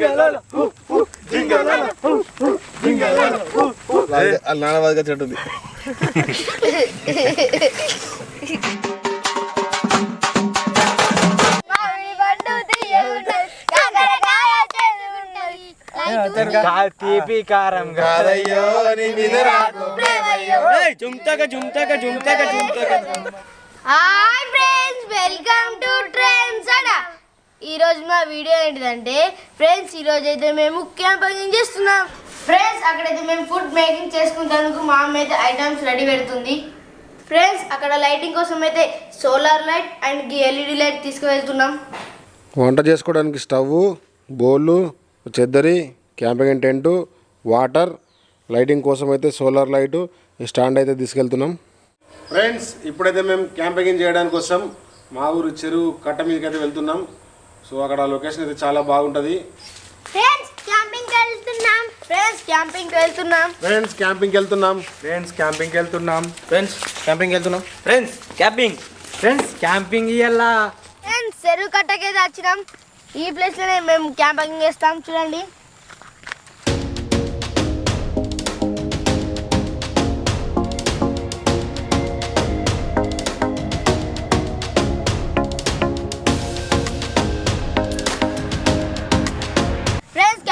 వాళ్ళ నాన్న చెట్టుంది తీపి కారం కాదయ్యో నీ మీద రాకు జుమ్తక జుమ్తక జుమ్తక జుమ్తక hi friends welcome to trends అడా. ఈరోజు మా వీడియో ఏంటిదంటే ఫ్రెండ్స్ ఈరోజు అయితే మేము క్యాంపింగ్ చేస్తున్నాం. ఫ్రెండ్స్ అక్కడైతే మేము ఫుడ్ మేకింగ్ చేసుకుంటానికి మా అమ్మ అయితే ఐటమ్స్ రెడీ పెడుతుంది. ఫ్రెండ్స్ అక్కడ లైటింగ్ కోసం అయితే solar light and LED light తీసుకువెళ్తున్నాం. వంట చేసుకోవడానికి స్టవ్ బౌళ్ళు చెద్దరి క్యాంపింగ్ టెంటు వాటర్ లైటింగ్ కోసం అయితే సోలార్ లైటు ఈ స్టాండ్ అయితే తీసుకెళ్తున్నాం. ఫ్రెండ్స్ ఇప్పుడైతే మేము క్యాంపింగ్ చేయడానికి కోసం మా ఊరు చెరువు కట్ట మీదకి అయితే వెళ్తున్నాం. సో అక్కడ లొకేషన్ అయితే చాలా బాగుంటుంది. ఫ్రెండ్స్ క్యాంపింగ్ వెళ్తున్నాం. ఫ్రెండ్స్ క్యాంపింగ్ వెళ్తున్నాం. ఫ్రెండ్స్ క్యాంపింగ్కి వెళ్తున్నాం. ఫ్రెండ్స్ క్యాంపింగ్కి వెళ్తున్నాం. ఫ్రెండ్స్ క్యాంపింగ్కి వెళ్తున్నాం. Friends camping. ఫ్రెండ్స్ క్యాంపింగ్ ఇయ్యాలా ఫ్రెండ్స్ చెరువు కట్టకైతే వచ్చినాం ఈ ప్లేస్లోనే మేము క్యాంపింగ్ చేస్తాం. చూడండి.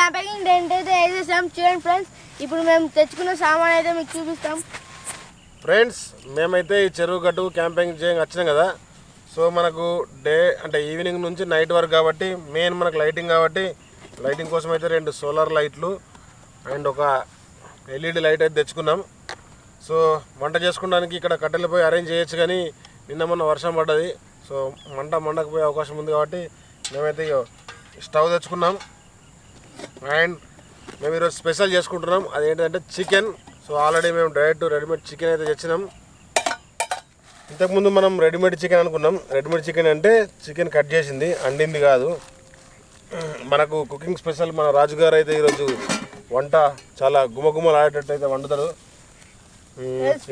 ఫ్రెండ్స్ క్యాంపింగ్ వేసేసాం చూడండి ఫ్రెండ్స్ ఇప్పుడు మేము తెచ్చుకున్న సామాన్ అయితే మీకు చూపిస్తాం. ఫ్రెండ్స్ మేమైతే ఈ చెరువు గట్టు క్యాంపింగ్ చేయంగా వచ్చినాం కదా. సో మనకు డే అంటే ఈవినింగ్ నుంచి నైట్ వరకు కాబట్టి మెయిన్ మనకు లైటింగ్ కాబట్టి లైటింగ్ కోసం అయితే రెండు సోలార్ లైట్లు అండ్ ఒక ఎల్ఈడి లైట్ అయితే తెచ్చుకున్నాం. సో వంట చేసుకోవడానికి ఇక్కడ కట్టెలపై అరేంజ్ చేయొచ్చు కానీ నిన్న మొన్న వర్షం పడ్డది. సో మంట మండకపోయే అవకాశం ఉంది కాబట్టి మేమైతే స్టవ్ తెచ్చుకున్నాం. అండ్ మేము ఈరోజు స్పెషల్ చేసుకుంటున్నాం. అదేంటంటే చికెన్. సో ఆల్రెడీ మేము డైరెక్ట్ రెడీమేడ్ చికెన్ అయితే తెచ్చినాం. ఇంతకుముందు మనం రెడీమేడ్ చికెన్ అనుకున్నాం. రెడీమేడ్ చికెన్ అంటే చికెన్ కట్ చేసింది అండింది కాదు. మనకు కుకింగ్ స్పెషల్ మన రాజు గారు అయితే ఈరోజు వంట చాలా గుమగుమలు ఆడేటట్టు అయితే వండుతారు.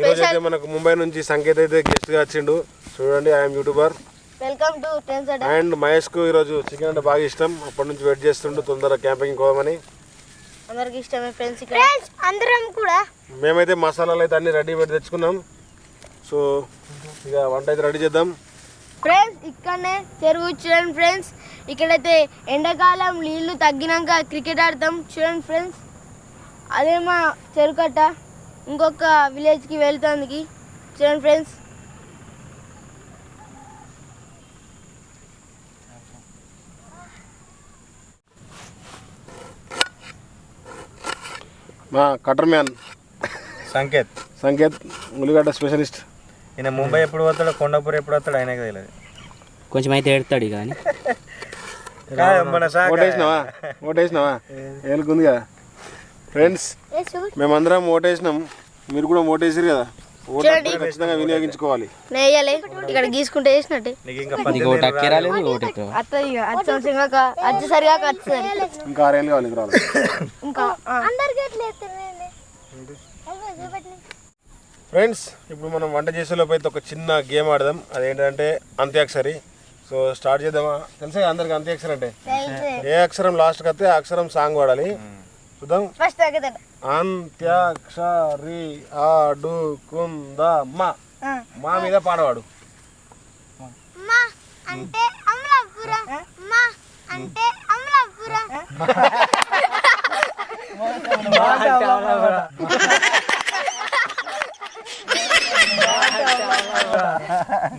ఈరోజు అయితే మనకు ముంబై నుంచి సంకేత్ అయితే గెస్ట్గా వచ్చిండు. చూడండి I'm youtuber welcome to trends and మహేష్కు ఈరోజు చికెన్ అంటే బాగా ఇష్టం. అప్పటి నుంచి వెయిట్ చేస్తుండు తొందరగా క్యాంపింగ్ పోదామని. అందరికి ఇష్టమే ఫ్రెండ్స్ ఇక్కడ. ఫ్రెండ్స్ అందరం కూడా. మేమైతే మసాలాలు అయితే అన్ని రెడీ పెట్టి తెచ్చుకున్నాం. సో ఇక వంట అయితే రెడీ చేద్దాం. ఫ్రెండ్స్ ఇక్కడనే చెరువు చూడండి ఫ్రెండ్స్. ఇక్కడైతే ఎండాకాలం నీళ్ళు తగ్గినాక క్రికెట్ ఆడతాం. చూడండి ఫ్రెండ్స్. అదే మా చెరువు కట్ట ఇంకొక విలేజ్కి వెళ్తానికి. చూడండి ఫ్రెండ్స్. మా కటర్ మ్యాన్ సంకేత్. సంకేత్ ఉల్లిగడ్డ స్పెషలిస్ట్ ఈయన ముంబై ఎప్పుడు పోతాడో కొండపూర్ ఎప్పుడు వస్తాడో ఆయనకు తెలియదు. కొంచెం అయితే ఎడతాడు కానీ మన శాఖ. ఓటేసినావా? ఓటేసినావా? ఏలుకుంది కదా. ఫ్రెండ్స్ మేమందరం ఓటేసినాం. మీరు కూడా ఓటేసారు కదా. ఖచ్చితంగా వినియోగించుకోవాలి. నెయ్యాలి ఇక్కడ గీసుకుంటే వేసినట్టే నీకు ఇంకా నీకు ఒకటి అక్కే రాలేదు ఒకటి ఎక్కువ అత్త ఇక అచ్చ సంవత్సరంగా అచ్చ సరిగా వచ్చేసరి ఇంకా ఆరేళ్ళు కావాలి ఇక్కడ రావాలి. ఇంకా ఫ్రెండ్స్ ఇప్పుడు మనం వంట చేసేలోపు అయితే ఒక చిన్న గేమ్ ఆడదాం. అదేంటంటే అంత్యాక్షరి. సో స్టార్ట్ చేద్దామా? తెలుసా అందరికి అంత్యాక్షరి అంటే? ఏ అక్షరం లాస్ట్కి వస్తే ఆ అక్షరం సాంగ్ పాడాలి. చూద్దాం. ఫస్ట్ తగ్గదండి. అంత్యాక్షరి ఆడు కుందమ్మ మా మీద పాడవాడు. మా అంటే అమలాపురం. మా అంటే అమలాపురం.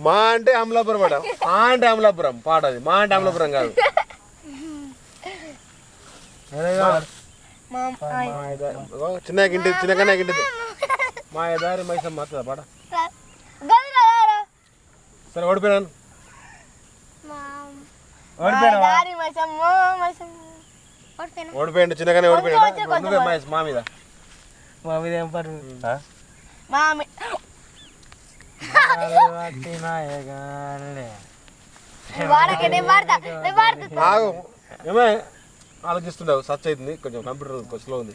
మా అంటే అమలాపురం మేడం మా అంటే అమలాపురం. పాడది. మా అంటే అమలాపురం కాదు. ఓ, చిన్న ఇంటి చిన్న కన్నా ఇంటి మా ఎదారి మైసం మాత్రదా పాడ సరే ఓడిపోయాను దారి మైసమ్మో మైసమ్మో ఓడిపోయినా ఓడిపోయాడు చిన్నగానే ఓడిపోయాడు మా మీద మా మీద ఏం నాకు ఏమే ఆలోచిస్తుండవు. సచ్ అవుతుంది కొంచెం కంప్యూటర్ స్లో ఉంది.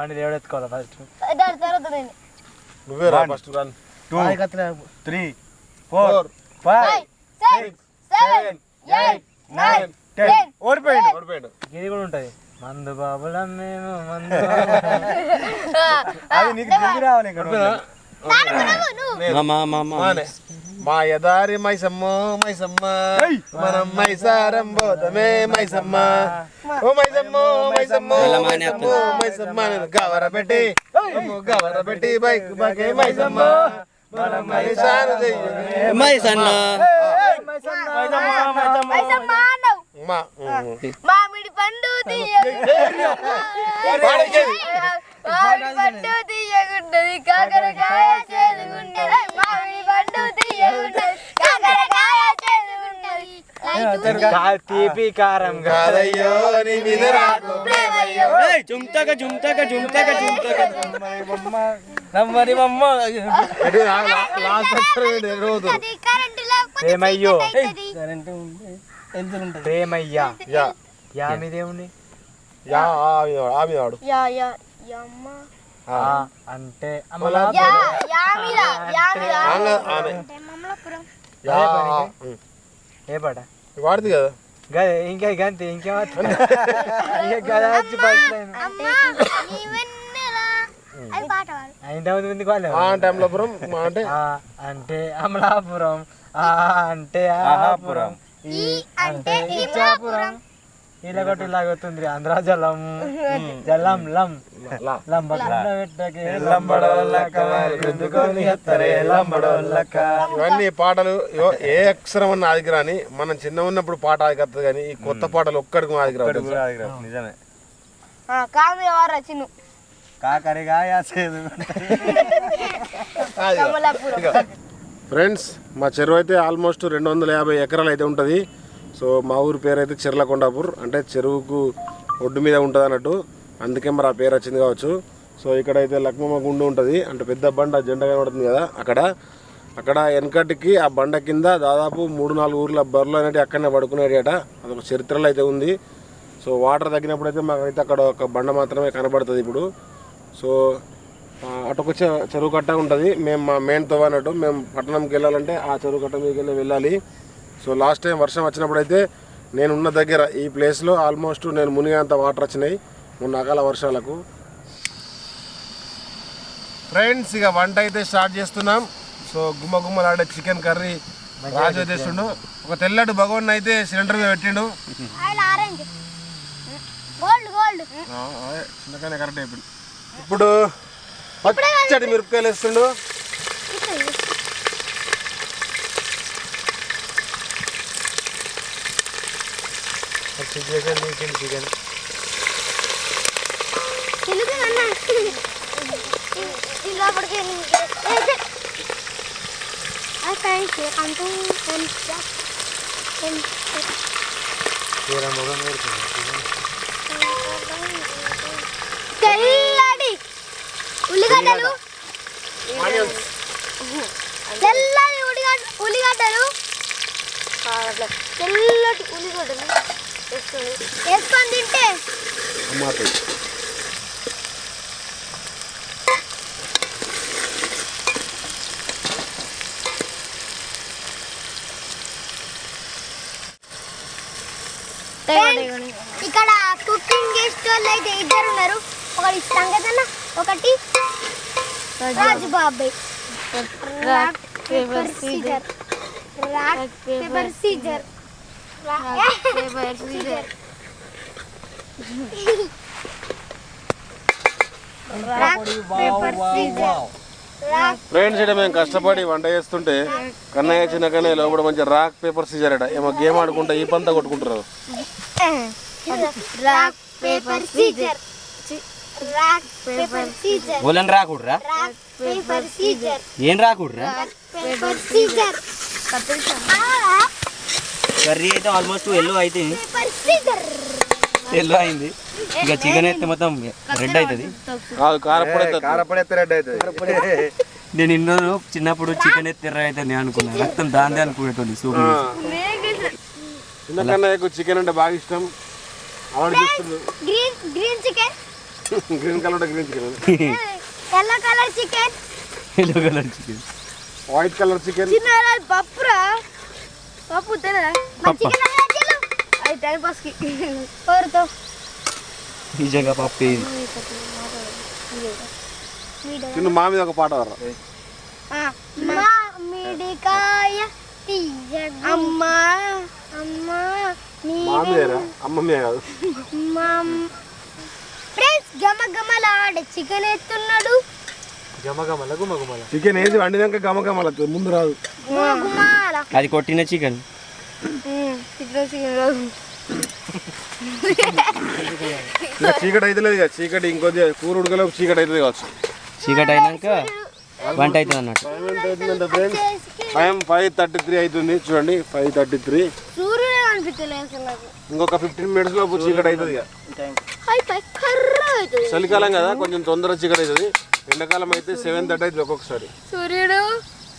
బండి దేవుడెత్తుకోవాలి ఫస్ట్ నువ్వే రా first one two three four five six seven eight nine ఓడిపోయిండు ఓడిపోయాడు. ఇది కూడా ఉంటది. మందు బాబులం మేము మందు అది నీకు రావాలి ఇక్కడ మా యదారి మైసమ్మ. మైసమ్మ మనం మైసారం పోతమే మైసమ్మ. ఓ మైసమ్మ ఓ మైసమ్మ ఓ ఎలా మానే మైసమ్మ ఓ మైసమ్మ. గవర పెట్టి అమ్మో గవర పెట్టి బైక్ బాకే మైసమ్మ. మనం మైసారు చెయ్యమే మై సన్న మైసమ్మ అన్నావు. మా ఉమ్. మామిడి పండు తీయగుంటది. మామిడి పండు తీయగుంటది. కాకరకాయ చేదుగుంటది. తీపి కారం కాదయ్యో నీ మీద ప్రేమయ్యో. జుమ్తక జుమ్తక జుమ్తక జుమ్తక నమ్మని మమ్మ? రోజు యా. యా మీదేముంది యమ్మ. అంటే అమలా అదే పని. ఉమ్. ఏ పాట? కదా. గదే ఇంకా గంతే ఇంకేమవుతుంది ఇంకా గదా వచ్చి పట్టలేను అమ్మా నీవెన్నెలా అది పాట పాడు ఇంతమంది ముందుకు వాళ్ళు ఆ టైంలో పురం మా అంటే? ఆ అంటే అమలాపురం ఆ అంటే ఆహాపురం. ఈ అంటే ఇచ్చాపురం. ఇలా కొట్టి ఇలాగొస్తుంది ఆంధ్ర జలం జలం లం ఇవన్నీ పాటలు ఏ అక్షరం అన్న ఆదికి రాని మనం చిన్న ఉన్నప్పుడు పాట ఆదికి వస్తుంది కానీ ఈ కొత్త పాటలు ఒక్కడికి ఆదికి రావు? నిజమే. ఫ్రెండ్స్ మా చెరువు అయితే ఆల్మోస్ట్ రెండు వందల యాభై ఎకరాలు అయితే ఉంటుంది. సో మా ఊరి పేరు అయితే చెర్లకొండాపూర్. అంటే చెరువుకు ఒడ్డు మీద ఉంటుంది అన్నట్టు అందుకే మరి ఆ పేరు వచ్చింది కావచ్చు. సో ఇక్కడైతే లక్మమ్మ గుండు ఉంటుంది. అంటే పెద్ద బండ జెండా కనబడుతుంది కదా అక్కడ. అక్కడ వెనకటికి ఆ బండ కింద దాదాపు మూడు నాలుగు ఊర్ల బర్రెలు అనేవి అక్కడనే పడుకునేట అదొక చరిత్రలో అయితే ఉంది. సో వాటర్ తగ్గినప్పుడు అయితే మాకైతే అక్కడ ఒక బండ మాత్రమే కనబడుతుంది ఇప్పుడు. సో అటొక చె- చెరువు కట్ట ఉంటుంది. మేము మా మెయిన్ తవ్వ అన్నట్టు మేము పట్టణంకి వెళ్ళాలంటే ఆ చెరువు కట్ట మీదకి వెళ్ళి వెళ్ళాలి. సో లాస్ట్ టైం వర్షం వచ్చినప్పుడు అయితే నేను ఉన్న దగ్గర ఈ ప్లేస్లో ఆల్మోస్ట్ నేను మునిగేంత వాటర్ వచ్చినాయి మూడు రకాల వర్షాలకు. ఫ్రెండ్స్ ఇక వంట అయితే స్టార్ట్ చేస్తున్నాం. సో గుమ్మ గుమ్మలాడే చికెన్ కర్రీ రాజు అయితే ఇస్తుండు ఒక తెల్లటి భగవాన్ అయితే సిలిండర్ మీద పెట్టిండు. Oil orange. Gold gold. ఆ, అదే, చిన్నగానే కరెక్ట్ అయిపోయింది. ఇప్పుడు పచ్చడి మిరపకాయలు వేస్తుండు. చికెన్ లోపలికి అంటూ తెల్లడి ఉల్లిగడ్డలు. ఉల్లిగడ్డ ఉల్లిగడ్డలు. తెల్లటి ఉల్లిగడ్డలు. వేసుకొని తింటే ఇక్కడ కుకింగ్ గెస్ట్ వాళ్ళు అయితే ఇద్దరు ఉన్నారు. ఒకటి సంగతన్న ఒకటి రాజు బాబాయ్. Rock paper scissor rock paper scissor friends ఇక్కడ మేము కష్టపడి వంట చేస్తుంటే కన్నయ్య చిన్న కన్నయ్య లోపల మంచి రాక్ పేపర్ సీజర్ అట. ఏమో గేమ్ ఆడుకుంటా ఈ పంతా కొట్టుకుంటారు. Rock paper scissor rock paper scissor ఓలని రాకూడరా రాక్ పేపర్ సీజర్ ఏం రాకూడరా పేపర్ సీజర్ కర్రీ అయితే ఆల్మోస్ట్ ఎల్లో అయితే. ఎల్లో అయింది. ఇక చికెన్ అయితే మొత్తం రెడ్ అవుతుంది కాదు కారపొడి అయితే రెడ్ అవుతుంది నేను ఇన్నో చిన్నప్పుడు చికెన్ అయితే ఎర్ర నేను అనుకున్నాను రక్తం దాందే అనుకునేటోని సూప్ ఆ. చిన్న కన్నయ్యకు చికెన్ అంటే బాగా ఇష్టం. ఆవిడ చూస్తుంది green green chicken green colour green chicken yellow colour chicken yellow colour chicken white colour chicken పప్పురా పప్పు అది టైం పాస్కి ఎవరితో నిజంగా పప్పు మా మీద ఒక పాట వర్రా మామిడికాయ అమ్మా అమ్మా మా మీదేరా అమ్మ మీద కాదు ఫ్రెండ్స్ గమ గమలాడే చికెన్ ఎత్తున్నాడు గమగమల గుమగుమల. చికెన్ వేసి వండినాక గమ గమల ముందు రాదు. అది కొట్టిన చికెన్ ఇంకా చీకటి అయితే లేదు కదా చీకటి ఇంకొద్ది కూర ఉడకలేపు చీకటి అవుతుంది కావచ్చు. చీకటి అయినాక వంట అవుతుంది అన్నట్టు. టైం ఫైవ్ థర్టీ త్రీ అవుతుంది. చూడండి ఫైవ్ థర్టీ త్రీ ఇంకొక ఫిఫ్టీన్ మినిట్స్ లోపు చీకటి అవుతుంది ఇక. చలికాలం కదా కొంచెం తొందర చీకటి అవుతుంది. ఎండాకాలం అయితే సెవెన్ థర్టీ అవుతుంది ఒక్కొక్కసారి సూర్యుడు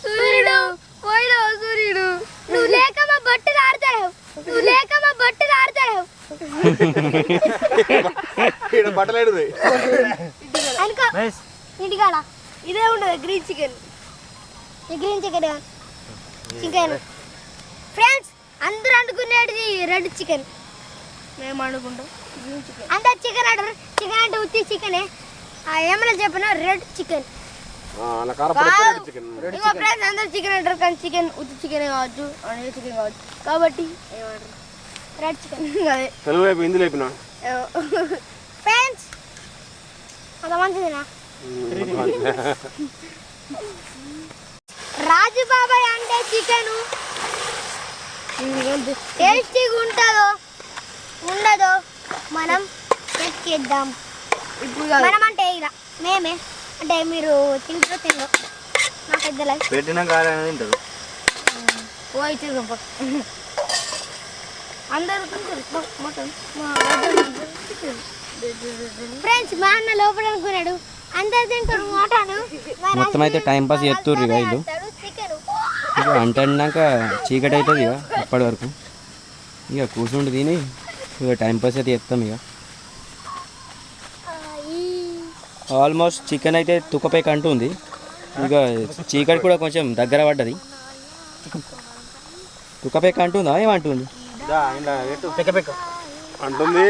సూర్యుడు పోయినా సూర్యుడు. నువ్వు లేక మా బట్టలు ఆడతాడు నువ్వు లేక మా బట్టలు ఆడతాడు ఇక్కడ బట్టలు అనుకో. ఇంటికాడ. ఇదే ఉండదు green chicken green chicken chicken friends అందరూ అనుకునేది రెడ్ చికెన్ మేము అనుకుంటాం గ్రీన్ చికెన్ అందరు చికెన్ అంటారు. చికెన్ అంటే ఉత్తి చికెనే ఏమైనా చెప్పిన? రెడ్ చికెన్ ఇంకో ఫ్రెండ్స్ అందరు చికెన్ అంటారు. కానీ చికెన్ ఉత్తి చికెన్ కావచ్చు అనే చికెన్ కావచ్చు. కాబట్టి ఏమంటారు? రెడ్ చికెన్ అదే. తెలుగు వైపు హిందీ లేపినా ఫ్రెండ్స్ అంత మంచిదినా? రాజు బాబాయ్ అంటే చికెన్ టేస్టీగా ఉంటుందో? ఉండదో? మనం మనం అంటే ఇలా మేమే. అంటే మీరు తింటారో తినరు నా పెద్దలై పెట్టిన కాలని తింటారు. పోయి చూద్దాం అందరూ తింటారు. మొత్తం ఫ్రెండ్స్ మా అన్న లోపల అనుకున్నాడు. అందరు తింటారు మటన్ మొత్తం అయితే టైం పాస్ చేస్తుర్రు ఇక వీళ్ళు వంట వండినాక చీకటి అవుతుంది ఇక అప్పటి వరకు. ఇక కూర్చుండి తిని ఇక టైం పాస్ అయితే చేస్తాం ఇక ఆల్మోస్ట్ చికెన్ అయితే తుక్కపైకి అంటుంది ఇక చీకటి కూడా కొంచెం దగ్గర పడ్డది. తుక్కపైకి అంటుందా ఏమంటుంది? అంటుంది.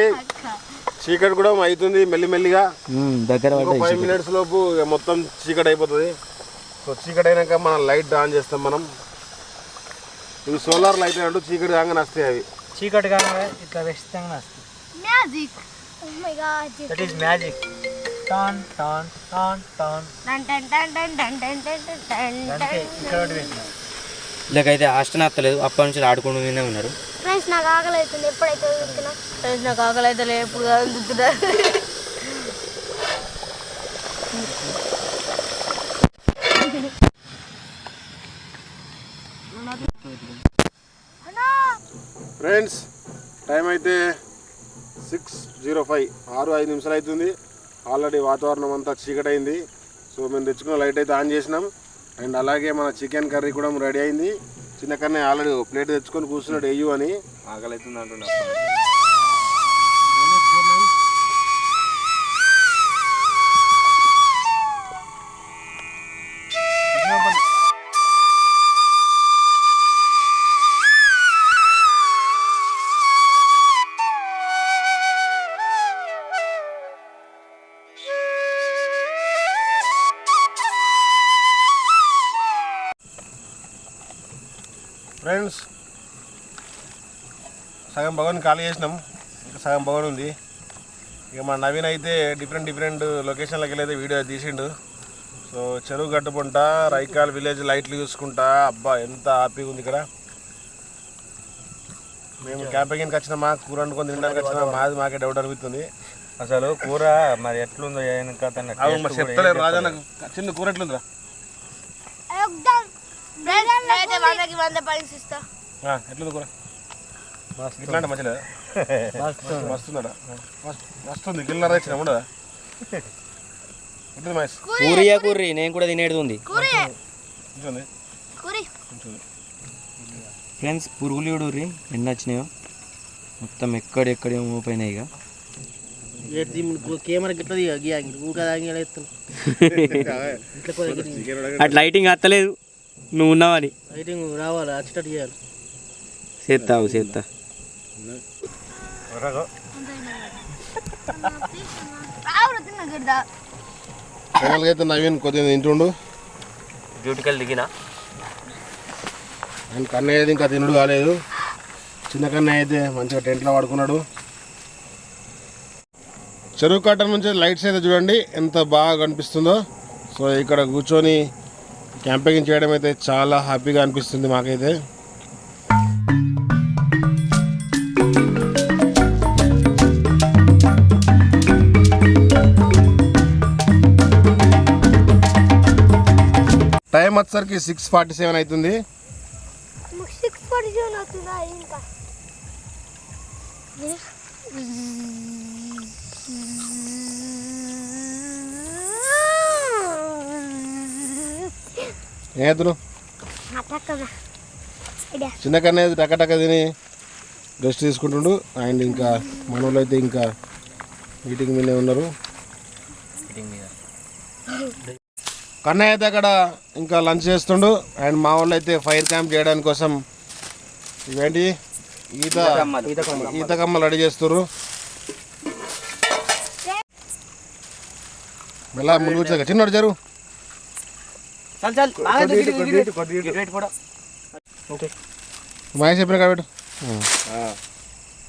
చీకటి కూడా అవుతుంది మెల్లిమెల్లిగా దగ్గర ఫైవ్. మినిట్స్ లోపు ఇక మొత్తం చీకటి అయిపోతుంది. సో చీకటి అయినాక మనం లైట్ ఆన్ చేస్తాం మనం. ఇవి సోలార్ లైట్ అంటూ చీకటి కాగానే వస్తాయి అవి. చీకటి కానీ ఇట్లా వేస్తే magic oh my God that is magic ఇలాగైతే ఆస్టన్ అత్తలేదు. అప్పటి నుంచి ఆడుకుంటూనే ఉన్నారు. ఫ్రెండ్స్ నాకు ఆకలి అవుతుంది. ఎప్పుడైతే ఫ్రెండ్స్ నాకు ఆకలి అయితే లేదు. ఎప్పుడు ఫ్రెండ్స్ టైం అయితే సిక్స్ జీరో ఫైవ్. ఆరు ఐదు నిమిషాలు అవుతుంది. ఆల్రెడీ వాతావరణం అంతా చీకటైంది. సో మేము తెచ్చుకున్న లైట్ అయితే ఆన్ చేసినాం. అండ్ అలాగే మన చికెన్ కర్రీ కూడా రెడీ అయింది. చిన్న కన్నా ఆల్రెడీ ప్లేట్ తెచ్చుకొని కూర్చున్నాడు ఎయ్యు అని. ఆకలి అవుతుంది అంటున్నా సగం భవన్ ఖాళీ చేసినాం. ఇంకా సగం భవన్ ఉంది. ఇక మా నవీన్ అయితే డిఫరెంట్ డిఫరెంట్ లొకేషన్లకి వెళ్ళి అయితే వీడియో తీసిండు. సో చెరువు గట్టుకుంట రైకాల్ విలేజ్ లైట్లు చూసుకుంటా. అబ్బా ఎంత హ్యాపీగా ఉంది ఇక్కడ. మేము క్యాంపింగ్కి వచ్చినామా కూర వండుకొని తినడానికి వచ్చినా మాది మాకే డౌట్ అనిపిస్తుంది. అసలు కూర మరి ఎట్లుందో చెప్తలేరు రాజా నాకు చిన్న కూర ఎట్లుందిరా? ఎట్లుంది కూర? ఇట్లాంటి మస్తుంది గిల్లర ఇచ్చిన ఉండదా? ఉంటుంది మహేష్. పూరియా కూర్రి నేను కూడా తినేది ఉంది. ఫ్రెండ్స్ పురుగులు చూడుర్రి ఎన్ని వచ్చినాయో. మొత్తం ఎక్కడెక్కడ మోపోయినాయి ఇక. అటు లైటింగ్ అత్తలేదు. నువ్వు ఉన్నావని. లైటింగ్ రావాలి? వచ్చేటట్టు చేయాలి. చేస్తావు చేస్తా ఫైనల్గా అయితే నవీన్ కొద్దిగా తింటుండు. డ్యూటీకి వెళ్ళి దిగినా? అండ్ కన్నయ్య అయితే ఇంకా తినుడు కాలేదు. చిన్న కన్నయ్య అయితే మంచిగా టెంట్లో పడుకున్నాడు. చెరువు కట్ట నుంచి లైట్స్ అయితే చూడండి ఎంత బాగా కనిపిస్తుందో. సో ఇక్కడ కూర్చొని క్యాంపింగ్ చేయడం అయితే చాలా హ్యాపీగా అనిపిస్తుంది మాకైతే. టైం వచ్చేసరికి సిక్స్ ఫార్టీ సెవెన్ అవుతుంది సిక్స్ ఫార్టీ సెవెన్ అవుతుందా ఇంకా ఏతులు చిన్న కన్నా టక్క టక్క తిని రెస్ట్ తీసుకుంటుండు. అండ్ ఇంకా మనోళ్ళు అయితే ఇంకా మీటింగ్ మీదే ఉన్నారు. కన్నయ్య అయితే అక్కడ ఇంకా లంచ్ చేస్తుండు. అండ్ మా వాళ్ళు అయితే ఫైర్ క్యాంప్ చేయడానికి కోసం ఇవేంటి? ఈత ఈత కమ్మలు. రెడీ చేస్తారు మెల్ల ముందు కూర్చోక చిన్నోడు జరు. మహేష్ చెప్పిన కాబట్టి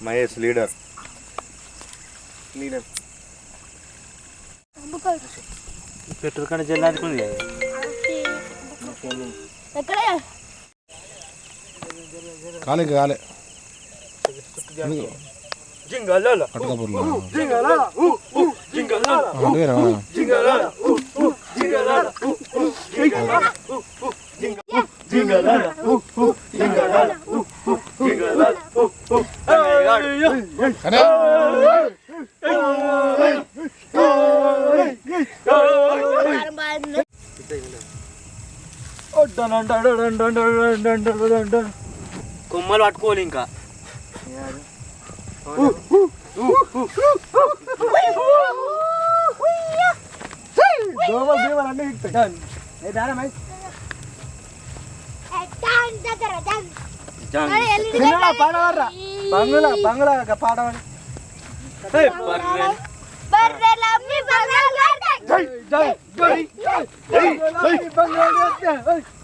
మహేష్ లీడర్. पेट्रोल काढायचं जेल नाही कोणी ఎక్కడే కాలే కాలే కట్టకపోర్లో అటువేరా అరే కొమ్మలు పట్టుకోవాలి ఇంకా పాడవర్రా బంగుల బంగుల పాడవాలి బంగ్లాదేశ్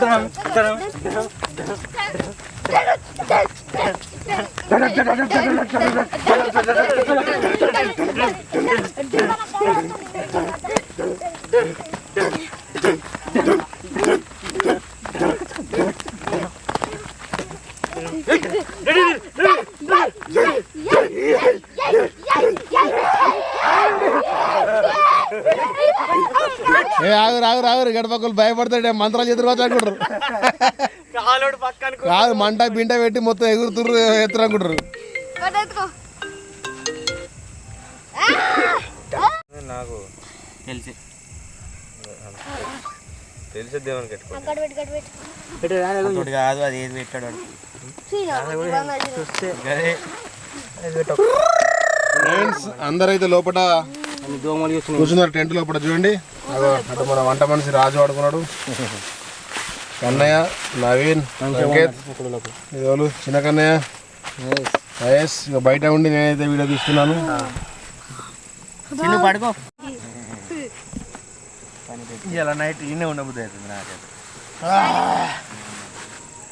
দাঁড়ান ఏ ఆగురు ఆగురు ఆగురు గడపకులు భయపడతాడే మంత్రాలు ఎదురుకోవచ్చు అనుకుంటారు. కాలోడు పక్కన కాదు మంట బింట పెట్టి మొత్తం ఎగురుతుర్రు ఎత్తురు అనుకుంటారు. నాకు? తెలిసి. కాదు అది ఏది పెట్టాడు. ఫ్రెండ్స్ అందరైతే లోపల కూర్చున్నారు టెంట్ లోపల చూడండి. అటు మన వంట మనిషి రాజు ఆడుకున్నాడు. కన్నయ్య నవీన్ సంకేత్ ఇదోలు చిన్న కన్నయ్య. మహేష్ ఇక బయట ఉండి నేనైతే వీడియో తీస్తున్నాను. చిన్న పడుకో. ఇలా నైట్ ఈయనే ఉండబుద్ధి అవుతుంది నాకైతే.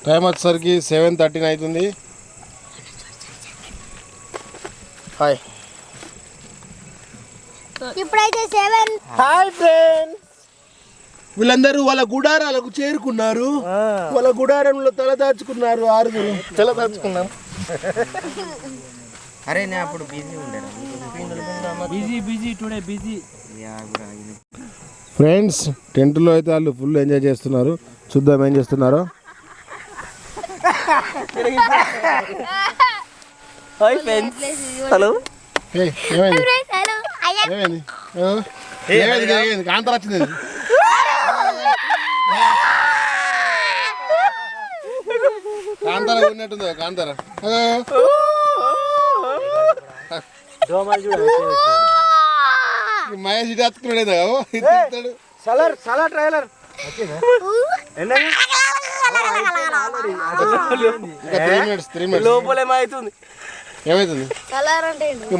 టైం వచ్చేసరికి సెవెన్ థర్టీన్ అవుతుంది. హాయ్. ఇప్పుడైతే సెవెన్. హాయ్ ఫ్రెండ్ వీళ్ళందరూ వాళ్ళ గుడారాలకు చేరుకున్నారు. వాళ్ళ గుడారంలో తల దాచుకున్నారు ఆరుగురు. తల దాచుకున్నాం. అరే నేను అప్పుడు బిజీ ఉండే busy busy today busy. Friends టెంట్లో అయితే వాళ్ళు ఫుల్ ఎంజాయ్ చేస్తున్నారు. చూద్దాం ఏం చేస్తున్నారో. Hi friends. హలో. ఏమైంది? ఏమైంది? వచ్చింది కాంతార ఉన్నట్టుంది కాంతార. మహేష్ ఇటు. సలార్ సలార్ ట్రైలర్. లోపల ఏమవుతుంది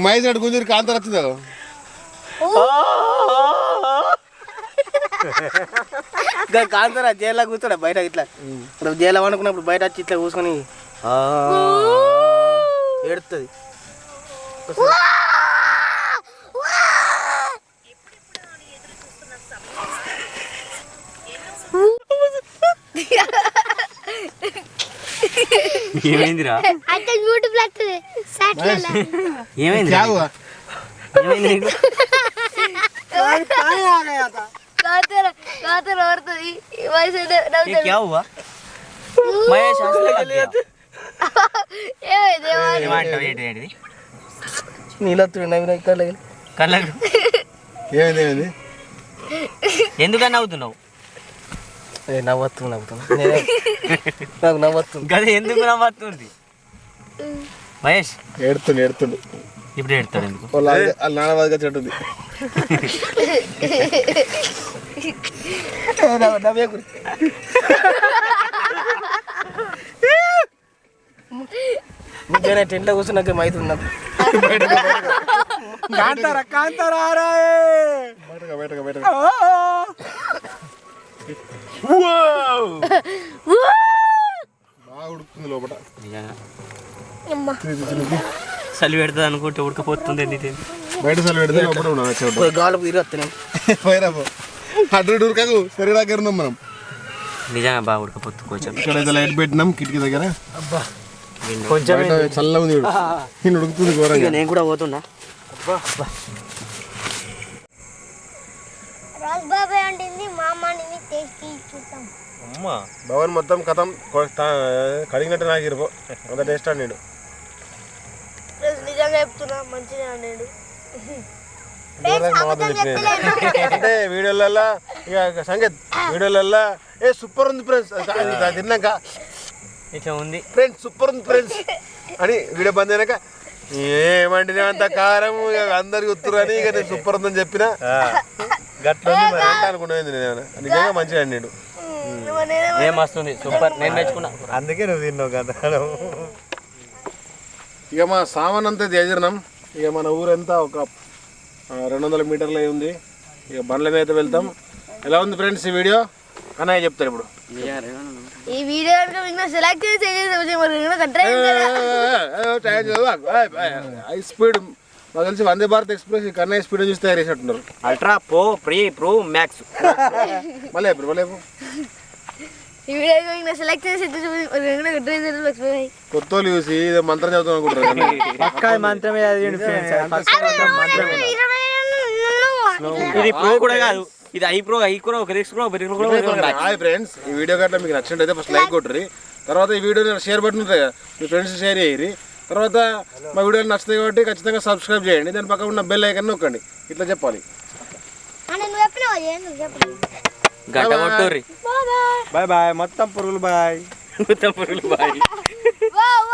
మహేష్ అటు గుంజూరు కాంతార వచ్చింది? ఇంకా కాంతారా జైల్లో కూర్చోడా బయట ఇట్లా? ఇప్పుడు జైల్లో అనుకున్నప్పుడు బయట వచ్చి ఇట్లా కూర్చొని ఆ, ఏడుస్తుంది ఏమైందిరా? యూట్యూబ్ లాక్తుంది సాటిలైట్ ఏమైంది क्या हुआ ఏమైంది నీకు కాతర కాతర పడుతుంది వయసు ये क्या हुआ మహేష్ అసలు ఏమైంది ఏమంటావు ఏంటి ఏంటిది నీళ్ళొత్తుడు నవ్విన ఇక్కడ లేదు. కళ్ళకు ఏమైంది ఏమైంది ఎందుకని నవ్వుతున్నావు ఏ నవ్వొత్తు నవ్వుతున్నా నేనే- నాకు నవ్వొస్తుంది గది ఎందుకు నవ్వుతుంది మహేష్ ఏడుతుండు ఏడుతుండు ఇప్పుడు ఎడతాడు ఎందుకు? బాగా చెట్టుంది నీకేనా టెంట్లో కూర్చున్నాక మైతుంది నాకు కాంతారా కాంతారా రా బయటగా బయటగా బయటగా బాగా ఉడుకుతుంది లోపల. చలి పెడుతుంది అనుకుంటే ఉడకపోతుంది బయట సలు పెడితే లోపల ఉన్నాం చెట్టు పోయి గాలుపు తిరగత్తున్నాను పోయిరా పో. అడ్డు ఉరకకు సరే దగ్గర ఉన్నాం మనం. నిజంగా బాగా ఉడకపోతుంది కొంచెం. ఇక్కడైతే లైట్ పెట్టినాం కిటికీ దగ్గర. కొంచెం బయట చల్లగా ఉంది చూడు. నేను ఉడుకుతుంది ఘోరంగా. నేను కూడా పోతున్నా. టేస్ట్ చూద్దాం. భవన్ మొత్తం కథం కడిగినట్టు నాకు ఇరుపో అంత టేస్ట్ అన్నాడు మంచిగా అంటే వీడియోలలో ఇక సంగీత్ వీడియోలలో ఏ సూపర్ ఉంది ఫ్రెండ్స్ తిన్నాక. ఇట్లా ఉంది. ఫ్రెండ్స్ సూపర్ ఉంది ఫ్రెండ్స్ అని వీడియో బంద్ అయినాక ఏమంటే అంత కారం ఇక అందరికి ఉత్తరు అని ఇక నేను సూపర్ ఉందని చెప్పిన. గట్ల అనుకునేది నేను. నిజంగా మంచిగా అన్నాడు. ఏం వస్తుంది? సూపర్. నేను మెచ్చుకున్నా అందుకే నువ్వు తిన్నావు కదా. ఇక మా సామాన్ అంతా చేసినాం ఇక మన ఊరంతా ఒక రెండు వందల మీటర్లు అయి ఉంది. ఇక బండ్ల మీద వెళ్తాం. ఎలా ఉంది ఫ్రెండ్స్ ఈ వీడియో? అన్నయ్య చెప్తారు ఇప్పుడు. ఈ వీడియో మీకు సెలెక్ట్ హై స్పీడ్. నాకు తెలిసి వందే భారత్ ఎక్స్ప్రెస్ కన్నయ్య స్పీడ్ చూసి తయారు చేసినట్టున్నారు. Ultra pro pre pro max. మళ్ళీ ఎప్పుడు మళ్ళీ సెలెక్ట్ చేసి ఇదే మంత్రం చదువుతాం అనుకుంటారు పక్కా మంత్రమే చదివిండు ఫ్రెండ్స్ ఇది ప్రో కూడా కాదు. ఇది ఐ ప్రో ఐ ప్రో ఒక రిక్స్ ప్రో హాయ్ ఫ్రెండ్స్ ఈ వీడియో గట్లా మీకు నచ్చినట్టయితే ఫస్ట్ లైక్ కొట్టుర్రి. తర్వాత ఈ వీడియో షేర్ బటన్ ఉంటుంది కదా మీ ఫ్రెండ్స్ షేర్ చేయరి తర్వాత మా వీడియో నచ్చుతాయి కాబట్టి ఖచ్చితంగా సబ్స్క్రైబ్ చేయండి. దాని పక్కన ఉన్న బెల్ ఐకన్ నొక్కండి. ఇట్లా చెప్పాలి. గడ్డ కొట్టుర్రి. Bye bye. మొత్తం పురుగులు బాయ్. మొత్తం పురుగులు బాయ్.